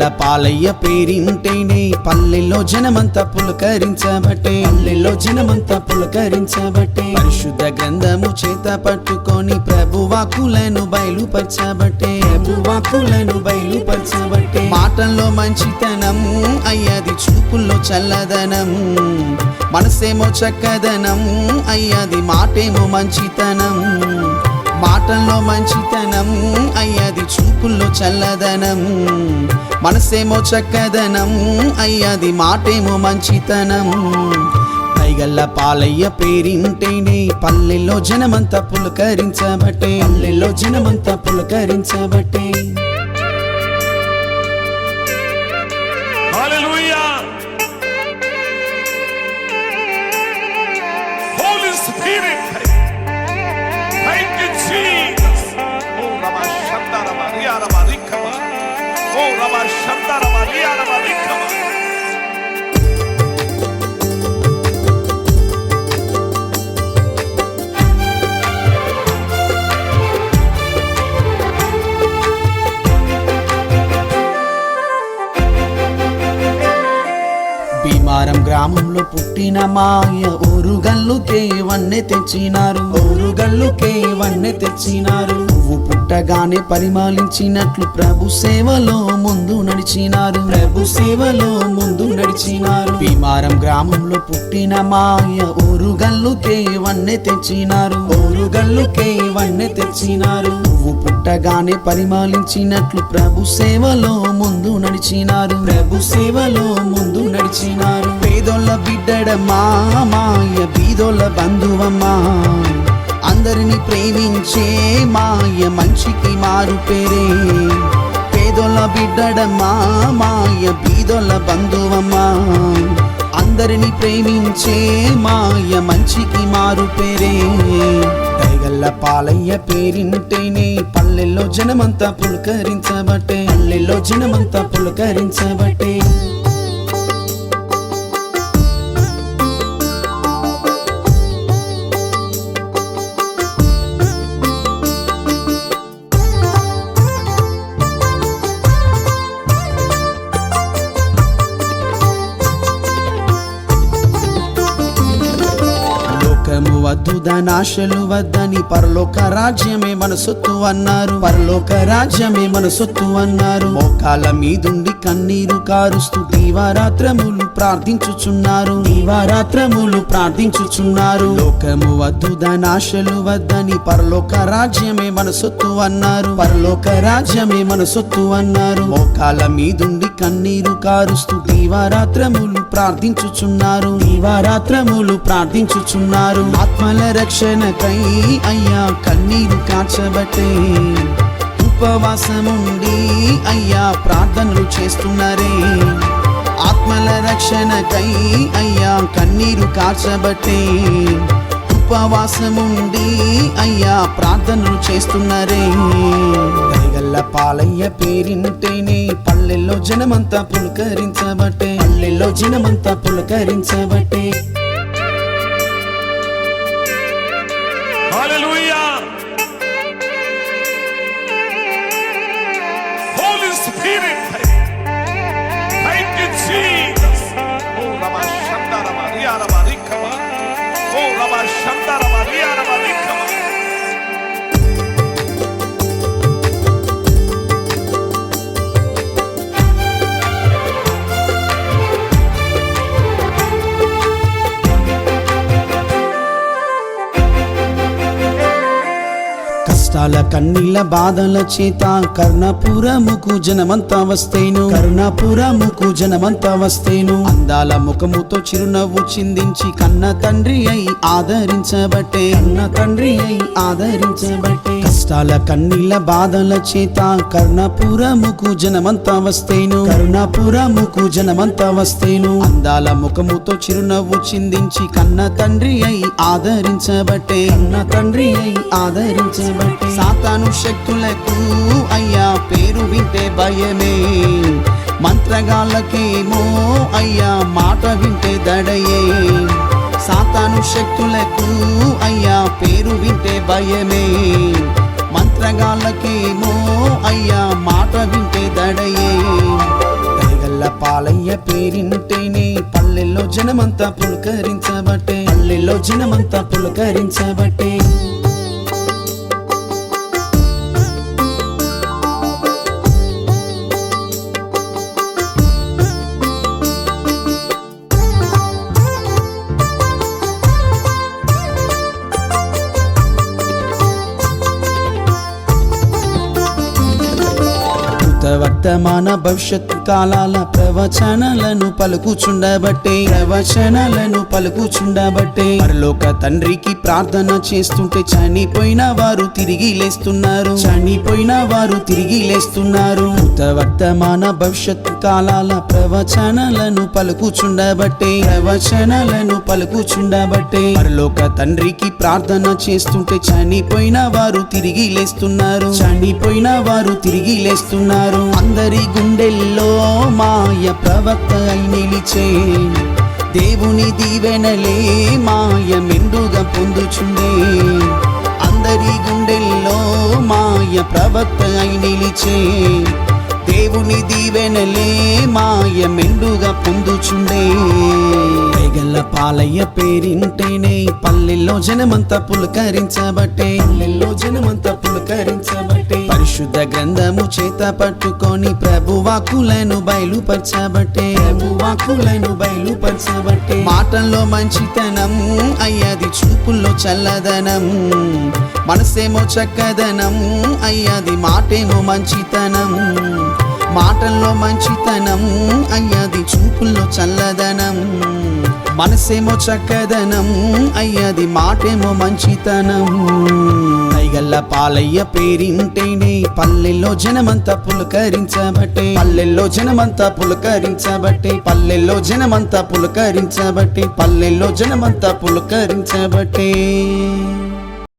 పల్ల పాలయ్య పేరింటేనే పల్లెల్లో జనమంతా పులకరించబట్టే పల్లెల్లో జనమంతా పులకరించబట్టే పరిశుద్ధ గ్రంథము చేత పట్టుకొని ప్రభువాకులను బయలుపరచబట్టే ప్రభువాకులను బయలుపరచబట్టే. మాటల్లో మంచితనము అయ్యది చూపుల్లో చల్లదనము మనసేమో చక్కదనము అయ్యది మాటేమో మంచితనము మాటల్లో మంచితనం అయ్యది చూపుల్లో చల్లదనం. మనసేమో చక్కదనం అయ్యది మాటేమో మంచితనం. పైగల్ల పాలయ్య పేరింటేనే పల్లెల్లో జనమంతా పులకరించబట్టే. పల్లెల్లో జనమంతా పులకరించబట్టే. Hallelujah. భీమారం గ్రామంలో పుట్టిన మాయ ఊరుగల్లు వన్నె తెచ్చినారు. ఊరుగల్లు వన్నె తెచ్చినారు. పుట్టగానే పరిమాలించినట్లు ప్రభు సేవలో ముందు నడిచినారు. ప్రభు సేవలో ముందు నడిచినారు. భీమారం గ్రామంలో పుట్టిన మాయ ఊరుగల్లుకే వన్నె తెచ్చినారు. ఊరుగల్లుకే వన్నె తెచ్చినారు. నువ్వు పుట్టగానే పరిమాలించినట్లు ప్రభు సేవలో ముందు నడిచినారు. ప్రభు సేవలో ముందు నడిచినారు. పేదోళ్ళ బిడ్డడమ్మా మాయ బీదోళ్ళ బంధువమ్మా. అందరిని ప్రేమించే మాయ మంచికి మారు పేరే. పేదోళ్ళ బిడ్డడమ్మా మాయ బీదోళ్ళ బంధువమ్మా. అందరిని ప్రేమించే మాయ మంచికి మారు పేరే. దయగల్ల పాలయ్య పేరింటేనే పల్లెల్లో జనమంతా పులకరించబట్టే. పల్లెల్లో జనమంతా పులకరించబట్టే. లోకము వద్దు ధనాశలు వద్దని పరలోక రాజ్యమే మన సొత్తు అన్నారు. పరలోక రాజ్యమే మన సొత్తు అన్నారు. మోకాల మీదుండి కన్నీరు కారుస్తూ దీవారాత్రములు ప్రార్థించుచున్నారు. దీవారాత్రములు ప్రార్థించుచున్నారు. లోకము వద్దు ధనాశలు వద్దని పరలోక రాజ్యమే మన సొత్తు అన్నారు. పరలోక రాజ్యమే మన సొత్తు అన్నారు. మోకాల మీదుండి కన్నీరు కారుస్తూ దీవారాత్రములు ప్రార్థించుచున్నారు. దీవారాత్రములు ప్రార్థించుచున్నారు. ఆత్మల రక్షణకై అయ్యా కన్నీరు కాచబట్టే. ఉపవాసముండి అయ్యా ప్రార్థనలు చేస్తున్నారే. ఆత్మల రక్షణకై అయ్యా కన్నీరు కార్చబట్టే. ఉపవాసముండి అయ్యా ప్రార్థనలు చేస్తున్నారే. దయగల్ల పాలయ్య పేరింటేనే పల్లెల్లో జనమంతా పులకరించబట్టే. పల్లెల్లో జనమంతా పులకరించబట్టే. Holy Spirit. కన్నీళ్ళ బాధల చేత కర్ణపురముకు జనమంతా వస్తేను. కర్ణపురముకు జనమంతా వస్తేను. అందాల ముఖముతో చిరునవ్వు చిందించి కన్న తండ్రి అయి ఆదరించబట్టే. కన్న తండ్రి అయి ఆదరించబట్టే. కష్టాల కన్నీళ్ళ బాధల చేత కర్ణపురముకు జనమంతా వస్తేను. కరుణాపురముకు జనమంతా వస్తేను. అందాల ముఖముతో చిరునవ్వు చిందించి కన్న తండ్రి అయి ఆదరించబట్టే. కన్న తండ్రి అయి ఆదరించబట్టే. సాతాను శక్తులకు అయ్యా పేరు వింటే భయమే. మంత్రగాళ్ళకేమో అయ్యా మాట వింటే దడయే. సాతాను శక్తులకు అయ్యా పేరు వింటే భయమే. నేత్రగాళ్ళకేమో అయ్యా మాట వింటే దడయే. దయగల్ల పాలయ్య పేరింటేనే పల్లెల్లో జనమంతా పులకరించబట్టే. పల్లెల్లో జనమంతా పులకరించబట్టే. వర్తమాన భవిష్యత్తు కాలాల ప్రవచనాలను పలుకుచుండబట్టే ప్రవచనలను పలుకుచుండబట్టే. పరలోక తండ్రికి ప్రార్థన చేస్తుంటే చనిపోయిన వారు తిరిగి లేస్తున్నారు. చనిపోయిన వారు తిరిగి లేస్తున్నారు. వర్తమాన భవిష్యత్తు కాలాల ప్రవచనాలను పలుకుచుండబట్టే ప్రవచనలను పలుకుచుండబట్టే. పరలోక తండ్రికి ప్రార్థన చేస్తుంటే చనిపోయిన వారు తిరిగి లేస్తున్నారు. చనిపోయిన వారు తిరిగి లేస్తున్నారు. అందరి అందరి గుండెల్లో మాయ ప్రవక్త అయి నిలిచే దేవుని దీవెనలే మాయ మెండుగా పొందుచుండే. అందరి గుండెల్లో మాయ ప్రవక్త అయి నిలిచే దేవుని దీవెనలే మాయ మెండుగా పొందుచుండే. పేగల్ల పాలయ్య పేరింటేనే. పల్లెల్లో జనమంతా పులకరించబట్టే. పల్లెల్లో జనమంతా పులకరించబట్టే. పరిశుద్ధ గ్రంథము చేత పట్టుకొని ప్రభు వాకులను బయలుపరచబట్టే. ప్రభు వాకులను బయలుపరచబట్టే. మాటల్లో మంచితనం అయ్యాది చూపుల్లో చల్లదనం. మనసేమో చక్కదనం అయ్యాది మాటేమో మంచితనం. మాటల్లో మంచితనం అయ్యాది చూపుల్లో చల్లదనం. మనసేమో చక్కదనం అయ్యది మాటేమో మంచితనం. గల్ల పాలయ్య పేరింటేనే పల్లెల్లో జనమంతా పులకరించబట్టే. పల్లెల్లో జనమంతా పులకరించబట్టే పల్లెల్లో జనమంతా పులకరించబట్టే పల్లెల్లో జనమంతా పులకరించబట్టే.